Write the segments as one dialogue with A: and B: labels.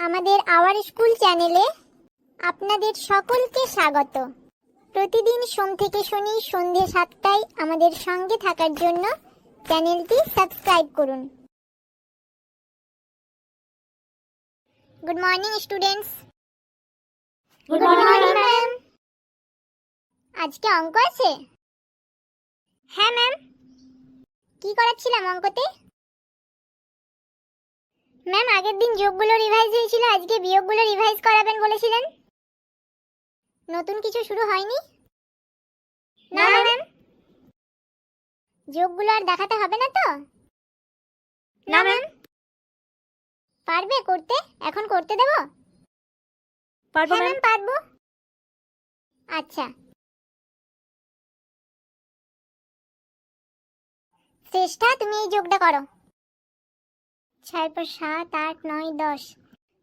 A: আমাদের our school চ্যানেলে আপনাদের সকলকে স্বাগত। প্রতিদিন সোম থেকে শনি সন্ধে সাতটায় আমাদের সঙ্গে থাকার জন্য চ্যানেলটি সাবস্ক্রাইব করুন। Good morning students
B: Good morning,
A: ma'am আজকে অঙ্ক আছে? হ্যাঁ ম্যাম কি করাচ্ছিলাম অঙ্কতে? ম্যাম আগের দিন যোগগুলো রিভাইজ হয়েছিল আজকে বিয়োগগুলো রিভাইজ করাবেন বলেছিলেন। নতুন কিছু শুরু হয়নি? না ম্যাম যোগগুলো আর দেখাতে হবে না তো?
B: না, ম্যাম।
A: পারবে করতে? এখন করতে দেব?
B: পারব ম্যাম
A: পারব। আচ্ছা। চেষ্টা তুমি এই যোগটা করো। ছয় পর সাত আট নয় দশ।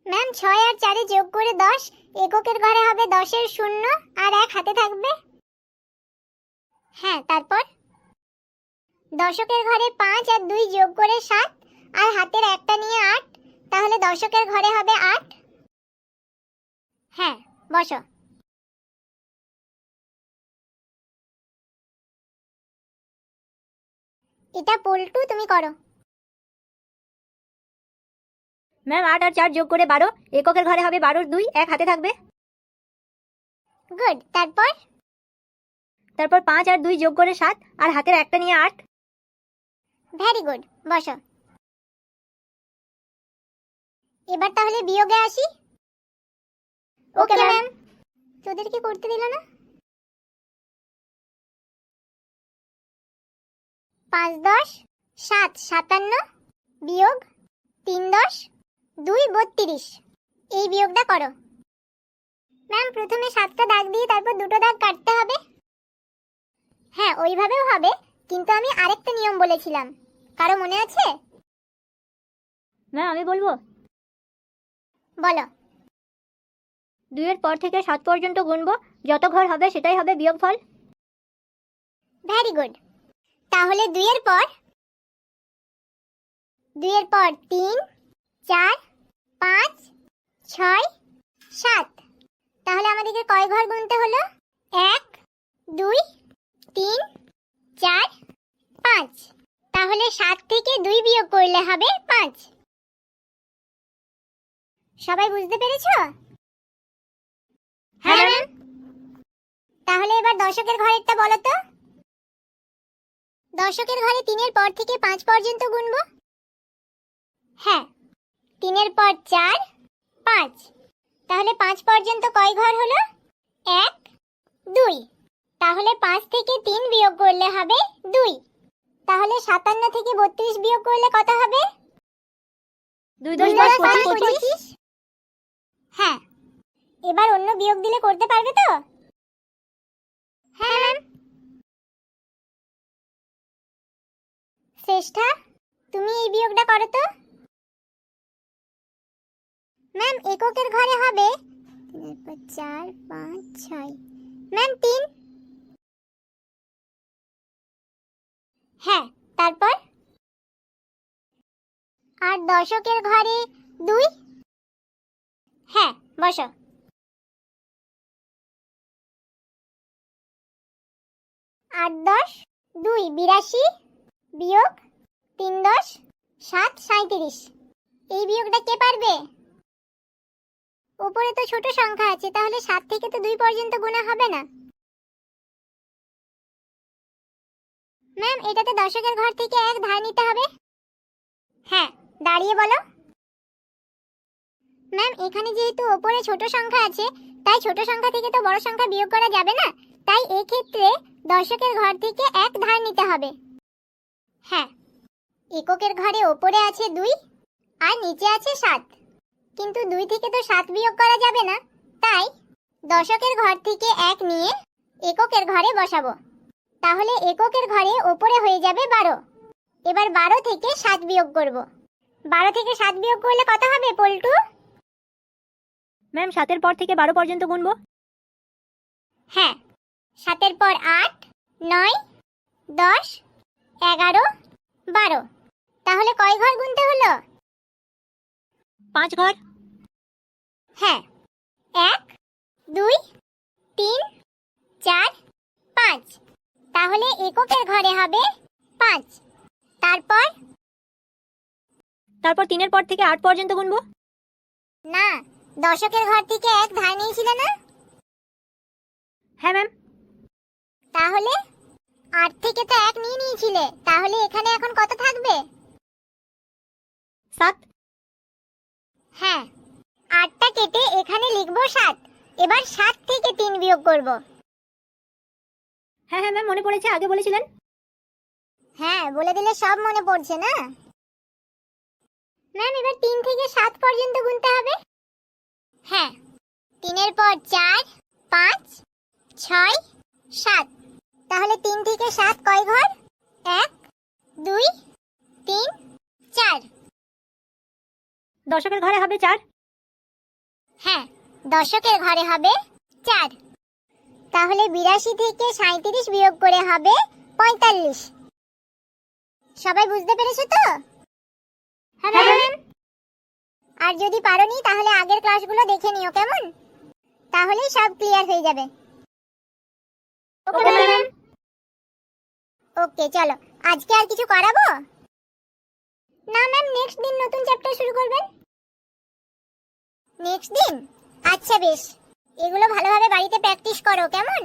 A: ম্যাম, ছয় আর চারে যোগ করে দশ, এককের ঘরে হবে দশের শূন্য আর এক হাতে থাকবে। হ্যাঁ তারপর? দশকের ঘরে পাঁচ আর দুই যোগ করে সাত, আর হাতের একটা নিয়ে আট, তাহলে দশকের ঘরে হবে আট। হ্যাঁ বসো। এটা পল্টু, তুমি করো।
B: ম্যাম আট আর চার যোগ করে বারো এককের ঘরে হবে বারোর দুই এক হাতে থাকবে।
A: গুড তারপর?
B: তারপর পাঁচ আর দুই যোগ করে সাত আর হাতের একটা নিয়ে আট।
A: ভেরি গুড বসো। এবার তাহলে বিয়োগে আসি? ওকে. ম্যাম। তোদেরকে করতে দিল না? পাঁচ দশ সাত সাতান্ন বিয়োগ তিন দশ। দুই বত্রিশ। এই বিয়োগটা করো। ম্যাম প্রথমে সাতটা দাগ দিয়ে তারপর দুটো দাগ কাটতে হবে। হ্যাঁ ওইভাবেও হবে কিন্তু আমি আরেকটা নিয়ম বলেছিলাম। কারও মনে আছে?
B: ম্যাম আমি বলব?
A: বলো।
B: দুইয়ের পর থেকে সাত পর্যন্ত গুনবো। যত ঘর হবে সেটাই হবে বিয়োগ ফল
A: ভেরি গুড। তাহলে দুইয়ের পর? দুইয়ের পর তিন চার পাঁচ ছয় সাত। তাহলে আমাদেরকে কয় ঘর গুনতে হলো? এক দুই তিন চার পাঁচ। তাহলে সাত থেকে দুই বিয়োগ করলে হবে পাঁচ। সবাই বুঝতে পেরেছ?
B: হ্যাঁ, ম্যাম।
A: তাহলে এবার দশকের ঘরেরটা বলো তো। দশকের ঘরে তিনের পর থেকে পাঁচ পর্যন্ত গুনবো? হ্যাঁ। তিনের পর চার পাঁচ। তাহলে পাঁচ পর্যন্ত কয় ঘর হলো? এক দুই। তাহলে পাঁচ থেকে তিন বিয়োগ করলে হবে দুই। তাহলে সাতান্ন থেকে বত্রিশ বিয়োগ করলে কত হবে?
B: দুই
A: দশ
B: পঁচিশ।
A: হ্যাঁ। এবার অন্য বিয়োগ দিলে করতে পারবে তো? হ্যাঁ ম্যাম। শ্রেষ্ঠা তুমি এই বিয়োগটা করো তো। ম্যাম, এককের ঘরে হবে। চার, পাঁচ, ছয়। ম্যাম, তিন। হ্যাঁ তারপর? আর দশকের ঘরে দুই? হ্যাঁ বসো। আট, দশ, দুই, বিরাশি। বিয়োগ তিন, দশ, সাত, সাঁইত্রিশ। এই বিয়োগটা কে পারবে? উপরে তো ছোট সংখ্যা আছে, তাহলে সাত থেকে তো দুই পর্যন্ত গোনা হবে না। ম্যাম, এটাতে দশকের ঘর থেকে এক ধার নিতে হবে। হ্যাঁ দাঁড়িয়ে বলো। ম্যাম, এখানে যেহেতু ওপরে ছোট সংখ্যা আছে, তাই ছোট সংখ্যা থেকে তো বড় সংখ্যা বিয়োগ করা যাবে না। তাই এই ক্ষেত্রে দশকের ঘর থেকে এক ধার নিতে হবে। হ্যাঁ এককের ঘরে ওপরে আছে দুই, আর নিচে আছে সাত। কিন্তু দুই থেকে তো সাত বিয়োগ করা যাবে না। তাই দশকের ঘর থেকে এক নিয়ে এককের ঘরে বসাবো। তাহলে এককের ঘরে ওপরে হয়ে যাবে বারো। এবার বারো থেকে সাত বিয়োগ করব। বারো থেকে সাত বিয়োগ করলে কত হবে পল্টু?
B: ম্যাম সাতের পর থেকে বারো পর্যন্ত গুনবো।
A: হ্যাঁ সাতের পর আট নয় দশ এগারো বারো। তাহলে কয় ঘর গুনতে হলো?
B: পাঁচ ঘর?
A: হ্যাঁ। এক দুই তিন চার পাঁচ। তাহলে এককের ঘরে হবে পাঁচ। তারপর?
B: তারপর তিনের পর থেকে আট পর্যন্ত গুনবো?
A: না দশকের ঘর থেকে এক ধার নিয়েছিলে না?
B: হ্যাঁ ম্যাম।
A: তাহলে? আট থেকে তো এক নিয়ে নিয়েছিলে। তাহলে এখানে এখন কত থাকবে?
B: সাত।
A: হ্যাঁ আটটা কেটে এখানে লিখব সাত। এবার সাত থেকে তিন বিয়োগ করব।
B: হ্যাঁ হ্যাঁ ম্যাম মনে পড়েছে আগে বলেছিলেন।
A: হ্যাঁ বলে দিলে সব মনে পড়ছে না? ম্যাম এবার তিন থেকে সাত পর্যন্ত গুনতে হবে। হ্যাঁ তিনের পর চার পাঁচ ছয় সাত। তাহলে তিন থেকে সাত কয় ঘর? এক দুই তিন চার।
B: দশকের ঘরে হবে চার?
A: হ্যাঁ দশকের ঘরে হবে চার। তাহলে বিরাশি থেকে সাঁত্রিশ বিয়োগ করে হবে পঁয়তাল্লিশ। সবাই বুঝতে পেরেছ তো?
B: হ্যাঁ ম্যাম
A: আর যদি পারোনি তাহলে আগের ক্লাসগুলো দেখে নিও কেমন? তাহলেই সব ক্লিয়ার হয়ে যাবে।
B: ওকে
A: ওকে চলো। আজকে আর কিছু করাবো? না ম্যাম নেক্সট দিন নতুন চ্যাপ্টার শুরু করবেন। নেক্সট দিন? আচ্ছা বেশ। এগুলো ভালোভাবে বাড়িতে প্র্যাকটিস করো কেমন?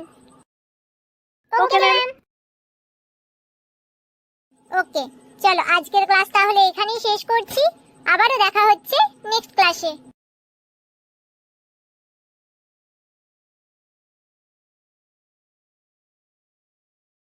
B: ওকে ম্যাম
A: ওকে চলো আজকের ক্লাস তাহলে এখানেই শেষ করছি। আবারও দেখা হচ্ছে নেক্সট ক্লাসে